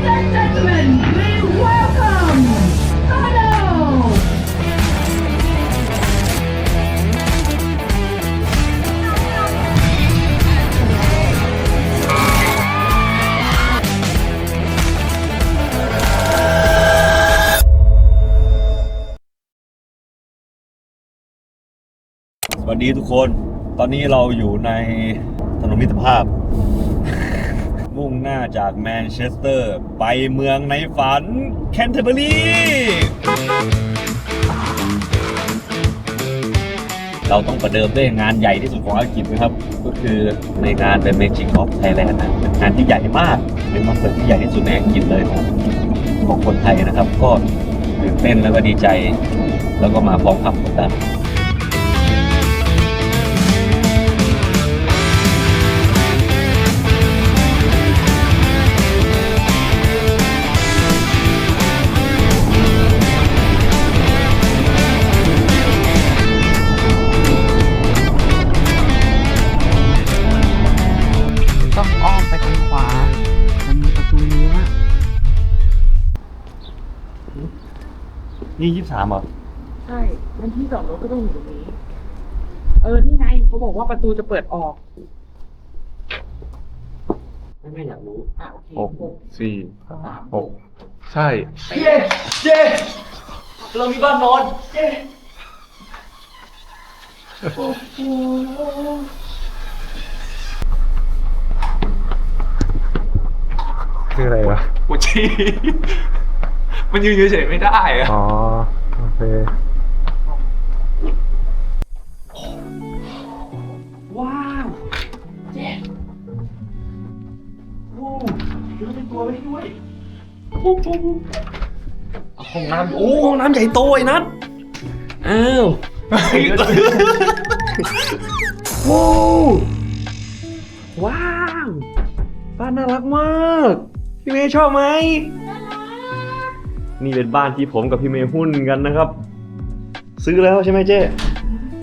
สวัสดีทุกคน ตอนนี้เราอยู่ในถนนมิตรภาพ งหน้าจากแมนเชสเตอร์ ไปเมืองในฝันแคนเทอร์เบอรีเราต้องประเดิมด้วยงานใหญ่ที่สุดของอังกฤษนะครับ ก็คือในงานเป็น Magic of Thailand นะเป็นงานที่ใหญ่มาก เป็นคอนเสิร์ตที่ใหญ่ที่สุดในอังกฤษเลยของของคนไทยนะครับ ก็ตื่นเต้นแล้วก็ดีใจ แล้วก็มาพร้อมความกดดัน นี่ยี่สามเหรอ ใช่งั้นที่จอดรถก็ต้องอยู่ตรงนี้ เออ นี่ไงเขาบอกว่าประตูจะเปิดออก ไม่ไม่อยากรู้ อะโอเคหกหกสี่หกใช่ เย้เย้เรามีบ้านนอน เย้คืออะไรวะ ปวดฉี่ มันยืนเฉยๆไม่ได้อะอ๋อ โอเค ว้าวเย้โอ้ยเราเป็นตัวไว้ด้วยโอ้โหเอาห้องน้ำโอ้ห้องน้ำใหญ่โตไอ้นัทอ้าวโอ้ว้าว บ้านน่ารักมาก พี่เมย์ชอบไหมนี่ เป็นบ้านที่ผมกับพี่เมย์หุ้นกันนะครับ ซื้อแล้วใช่ไหมเจ๊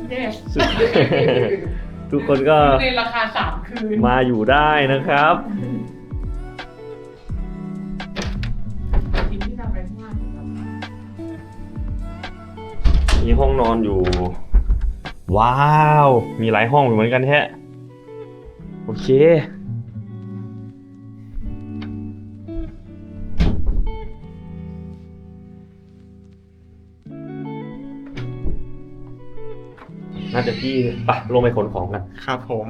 เย้ซื้อ ทุกคนก็ในราคาสามคืน มาอยู่ได้นะครับทีมที่ทำอะไรข้างล่างมีห้องนอนอยู่ ว้าว มีหลายห้องอยู่เหมือนกันแฮะ โอเค น่าจะพี่ไปลงไปขนของกัน ครับผม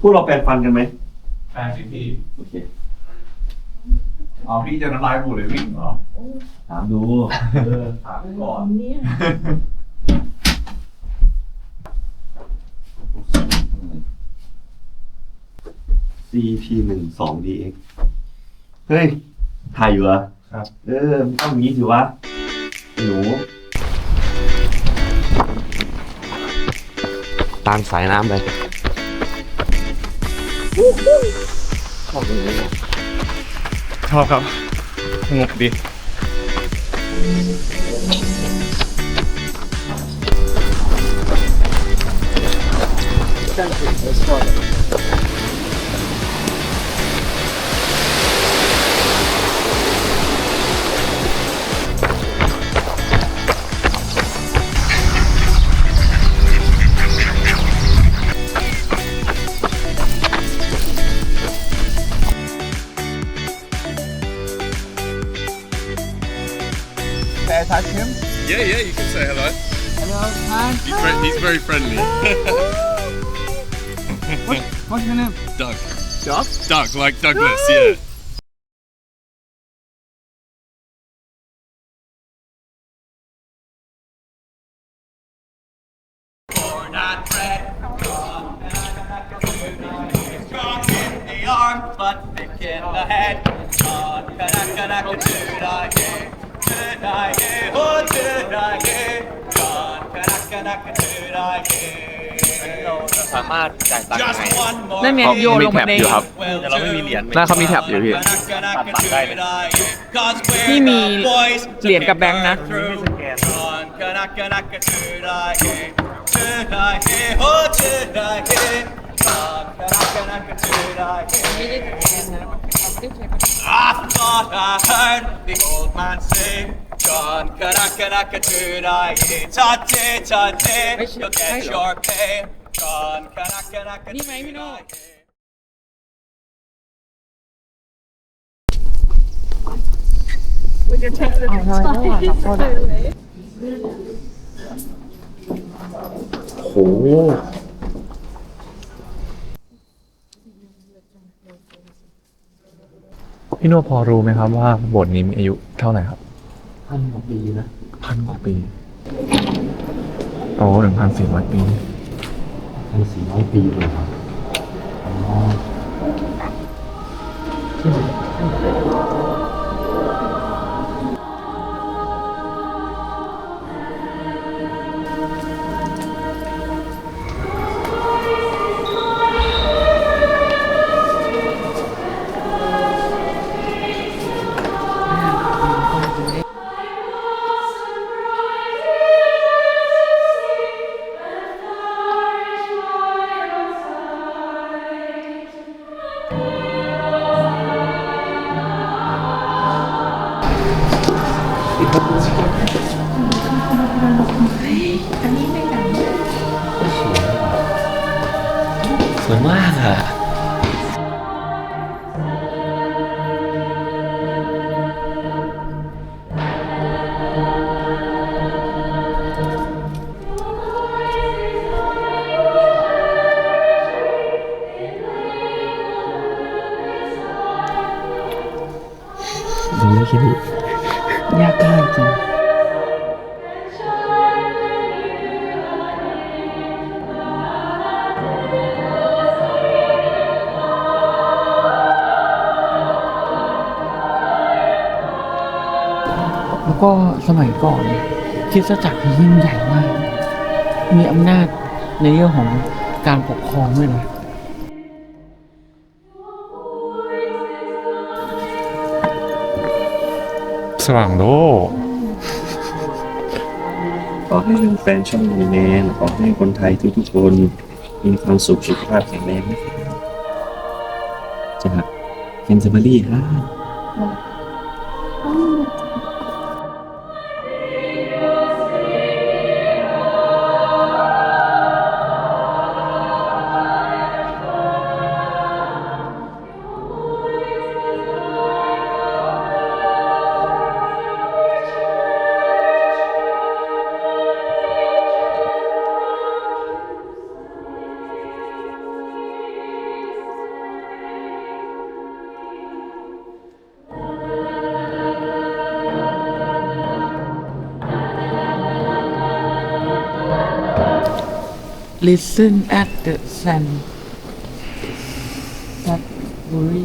พวกเราแปรงฟันกันไหมแฟนสิพี่โอเคอ๋อพี่จะน้ำลายบูดเลยวิ่งเหรอถามดู เออถามก่อน เนี่ย CP หนึ่งสอง DX เฮ้ย ถ่ายอยู่เหรอครับ เออมันต้องอย่างนี้สิวะไอ้หนู ตามสายน้ำไปชอบตรงนี้เนี่ยชอบครับสงบดีแต่ Yeah yeah you can say hello he's very, he's very friendly What's your name Doug Doug Doug like Douglas yeah strong in the arm, but thick in the head. On Kanaka tonight, tonight, oh tonight, on Kanaka tonight. สามารถจ่ายตังค์ Just ยังไง one more นั่นไงเขาโยนมีลงแท็มาบในอยู่ครับ แต่เราไม่มีเหรียญน่าเขามีแท็บอยู่พี่ ตัดตัดได้เลยพี่มีเหรียญกับแบงค์นะม John Kanaka Naka tonight, hey, tonight, hey, oh tonight, hey. John Kanaka Naka tonight, hey. I thought I heard the old man say, John Kanaka Naka tonight, hey, tate tate, you'll get your pay. John Kanaka Naka Ni mai, Mino. tonight, hey. เอาทำไมต้องหวานกับโซดาโหพี่โน่พอรู้ไหมครับว่าโบสถ์นี้มีอายุเท่าไหร่ครับ พันกว่าปีนะพันกว่าปี โอ้หนึ่งพันสี่ร้อยปีพันสี่ร้อยปีเลยครับอ๋อ สวยมากอะ ก็สมัยก่อนคริสตจักรนี่ยิ่งใหญ่มาก มีอำนาจในเรื่องของการปกครองด้วยนะสว่างโลกขอให้แฟนช่องมีแมนขอให้คนไทยทุกๆคนมีความสุขสุขภาพแข็งแรงนะครับจากเคนเซอร์บารี่ครับ Listen at the sun that worry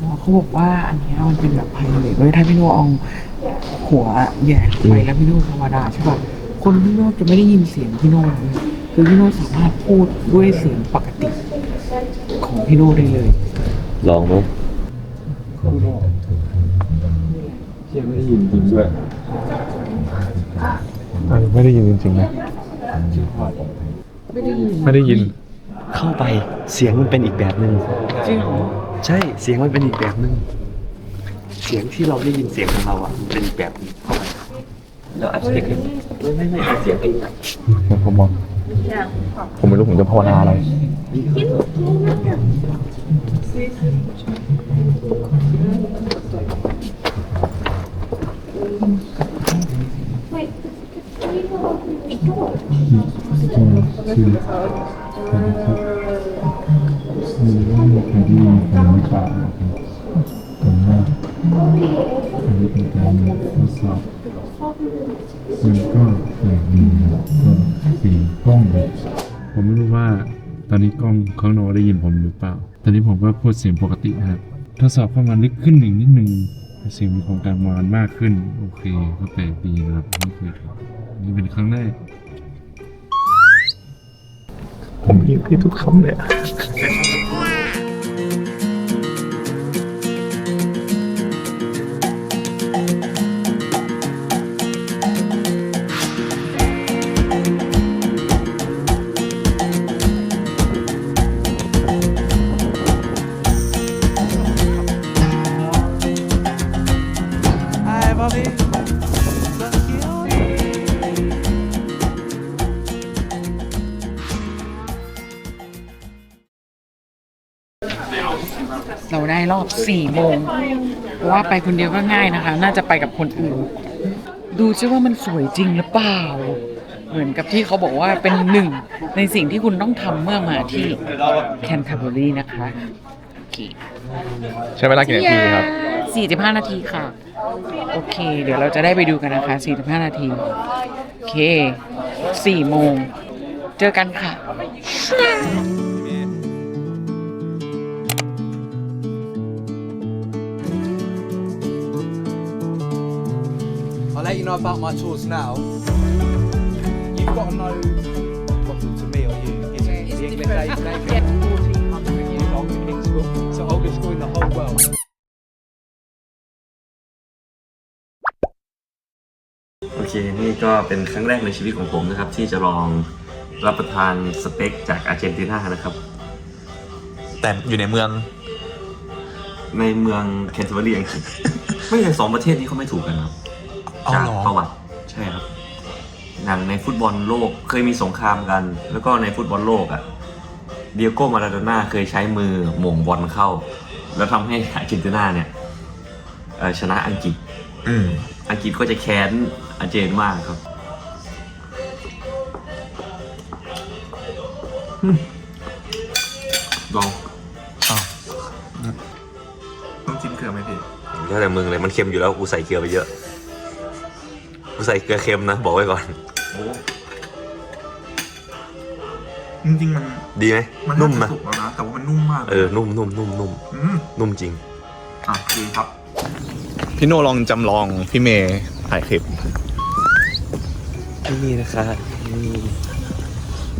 อ๋อเขาบอกว่าอันเนี้ยมันเป็นแบบไพเรตเว้ยถ้าพี่โนเอาหัวแหย่ลงไปแล้วพี่โนธรรมดาใช่ป่ะคนข้างนอกจะไม่ได้ยินเสียงพี่โนเลยคือพี่โนสามารถพูดด้วยเสียงปกติของพี่โนได้เลย ลองไหมยังไม่ได้ยินจริงด้วยไม่ได้ยินจริงๆนะ ไม่ได้ยินไม่ได้ยิน เข้าไปเสียงมันเป็นอีกแบบหนึ่งจริงเหรอใช่เสียงมันเป็นอีกแบบหนึ่งเสียงที่เราได้ยินเสียงของเราอะมันเป็นอีกแบบหนึงเข้าไปแล้วอาจจะได้ขึ้นไม่ไม่ไม่เสียงเองผมมองผมไม่รู้ผมจะภาวนาอะไร มีว่ามีใครได้ยินเสียงหรือเปล่านะครับผมว่าอันนี้เป็นการทดสอบมันก็แปลกดีนะก็เสีกล้องเลยผมไม่รู้ว่าตอนนี้กล้องข้างนอกได้ยินผมหรือเปล่า ตอนนี้ผมก็พูดเสียงปกตินะครับทดสอบเข้ามาลึกขึ้นหนึ่งนิดหนึ่งเสียงของการมานมากขึ้น โอเค ก็แปลกดีนะครับนี่คือนี่เป็นครั้งแรก ผมยิ้มที่ทุกคำเลยบอบบี้ ราได้รอบสี่โมงเพราะว่าไปคนเดียวก็ง่ายนะคะ น่าจะไปกับคนอื่น ดูซิว่ามันสวยจริงหรือเปล่า เหมือนกับที่เขาบอกว่าเป็นหนึ่งในสิ่งที่คุณต้องทำเมื่อมาที่แคนเทอร์เบอรี่นะคะโอเคใช้เวลากี่นาทีครับ 45 นาทีค่ะ โอเค เดี๋ยวเราจะได้ไปดูกันนะคะ 45 นาที โอเค4โมง เจอกันค่ะ let you know about my tours now. You've got to know what's up to me or you. It's, the English age nation. 1400 years old, the King's School. It's the oldest school in the whole world. โอเค นี่ก็เป็นครั้งแรกในชีวิตของผมนะครับ ที่จะลองรับประทานสเต็กจากอาร์เจนตินานะครับ แต่อยู่ในเมือง ในเมืองแคนเทอร์เบอรีอังกฤษไม่ใช่สองประเทศนี้เขาไม่ถูกกันครับ อ๋อจากเหรอ ประวัติใช่ครับอย่างในฟุตบอลโลกเคยมีสงครามกัน แล้วก็ในฟุตบอลโลกอะ่ะเดียโก้มาราโดน่าเคยใช้มือหม่งบอลเข้า แล้วทำให้อาร์เจนตินาเนี่ยเอ่อชนะอังกฤษ อืม อังกฤษก็จะแค้นอาร์เจนมากครับอืมลองต้องจิ้มเกลือไหมพี่แล้วแต่มึงเลยมันเค็มอยู่แล้วกูใส่เกลือไปเยอะกู ใส่เกลือเค็มนะ บอกไว้ก่อน โอ้จริงๆมันดีไหมมันนุ่มน่านะจะสุกแล้วนะ แต่ว่ามันนุ่มมากเออ นุ่มนุ่มนุ่มนุ่มอืมนุ่มจริง อะดีครับ พี่โนลองจำลองพี่เมย์ถ่ายคลิป นี่นะคะนี่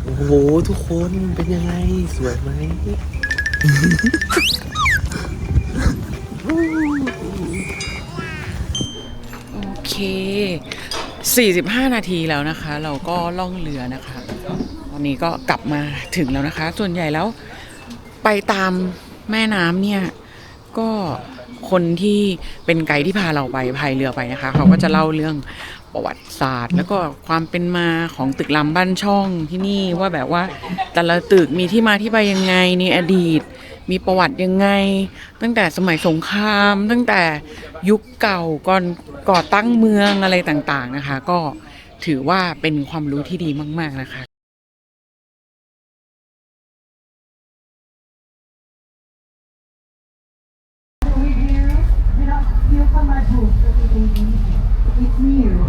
โอ้โห ทุกคนเป็นยังไง สวยไหม โอเค 45 นาทีแล้วนะคะ เราก็ล่องเรือนะคะตอนนี้ก็กลับมาถึงแล้วนะคะ ส่วนใหญ่แล้วไปตามแม่น้ำเนี่ยก็คนที่เป็นไกด์ที่พาเราไปพายเรือไปนะคะ เขาก็จะเล่าเรื่องประวัติศาสตร์ แล้วก็ความเป็นมาของตึกรามบ้านช่องที่นี่ว่าแบบว่าแต่ละตึกมีที่มาที่ไปยังไงในอดีต มีประวัติยังไง ตั้งแต่สมัยสงคราม ตั้งแต่ยุคเก่าก่อนก่อตั้งเมืองอะไรต่างๆนะคะ ก็ถือว่าเป็นความรู้ที่ดีมากๆนะคะ It's new.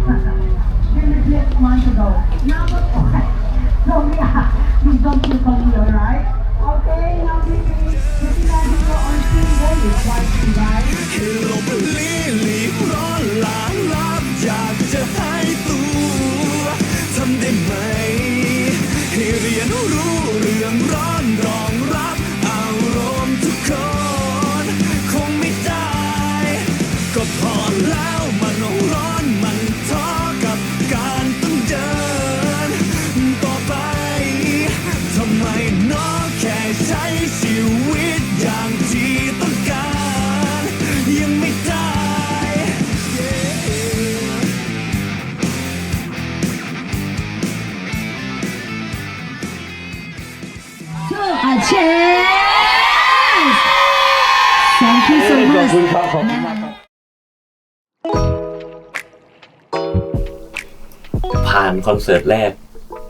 ผ่านคอนเสิร์ตแรก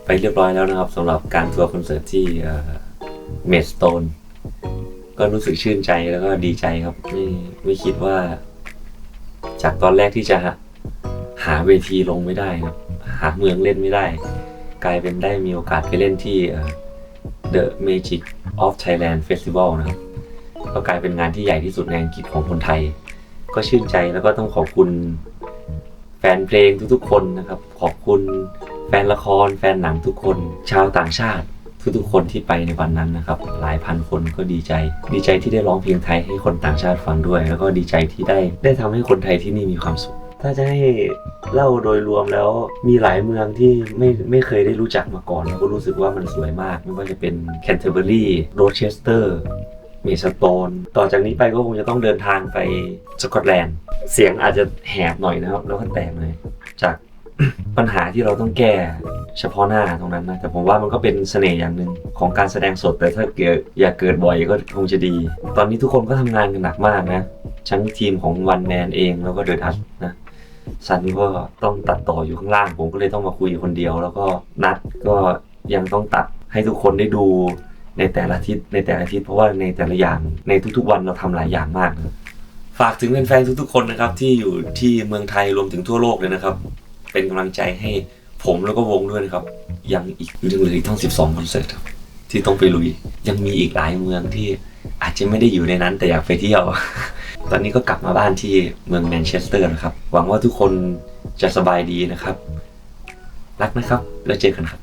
ไปเรียบร้อยแล้วนะครับสำหรับการทัวร์คอนเสิร์ตที่เมดสโตนก็รู้สึกชื่นใจแล้วก็ดีใจครับ ไม่ไม่คิดว่า จากตอนแรกที่จะหาเวทีลงไม่ได้ครับ หาเมืองเล่นไม่ได้ กลายเป็นได้มีโอกาสไปเล่นที่เอ่อ The Magic of Thailand Festival นะครับ ก็กลายเป็นงานที่ใหญ่ที่สุดในอังกฤษของคนไทย ก็ชื่นใจแล้วก็ต้องขอบคุณ ฟนเพลงทุกๆ คนนะครับ ขอบคุณแฟนละคร แฟนหนังทุกคน ชาวต่างชาติทุกๆคนที่ไปในวันนั้นนะครับ หลายพันคนก็ดีใจ ดีใจที่ได้ร้องเพลงไทยให้คนต่างชาติฟังด้วย แล้วก็ดีใจที่ได้ได้ทำให้คนไทยที่นี่มีความสุข ถ้าจะให้เล่าโดยรวมแล้วมีหลายเมืองที่ไม่ไม่เคยได้รู้จักมาก่อนแล้วก็รู้สึกว่ามันสวยมาก ไม่ว่าจะเป็นแคนเทอร์เบอรีโรเชสเตอร์ มีสโตน ต่อจากนี้ไปก็คงจะต้องเดินทางไปสกอตแลนด์ เสียงอาจจะแหบหน่อยนะครับ แล้วก็แตกหน่อยจากปัญหาที่เราต้องแก้เฉพาะหน้าตรงนั้นนะ แต่ผมว่ามันก็เป็นเสน่ห์อย่างหนึ่งของการแสดงสด แต่ถ้าเกิดอย่าเกิดบ่อยก็คงจะดี ตอนนี้ทุกคนก็ทำงานกันหนักมากนะทั้งทีมของวันแมนเองแล้วก็เดอะทัชนะซันก็ต้องตัดต่ออยู่ข้างล่าง ผมก็เลยต้องมาคุยคนเดียว แล้วก็นัดก็ยังต้องตัดให้ทุกคนได้ดู ในแต่ละอาทิตย์ในแต่ละอาทิตย์เพราะว่าในแต่ละอย่างในทุกๆวันเราทำหลายอย่างมากนะฝากถึงแฟนๆทุกๆ คนนะครับ ที่อยู่ที่เมืองไทยรวมถึงทั่วโลกเลยนะครับ เป็นกำลังใจให้ผมแล้วก็วงด้วยนะครับ ยังอีกยังเหลืออีกทั้ง 12 คอนเสิร์ตครับที่ต้องไปลุย ยังมีอีกหลายเมืองที่อาจจะไม่ได้อยู่ในนั้นแต่อยากไปเที่ยว ตอนนี้ก็กลับมาบ้านที่เมืองแมนเชสเตอร์นะครับ หวังว่าทุกคนจะสบายดีนะครับ รักนะครับ แล้วเจอกันครับ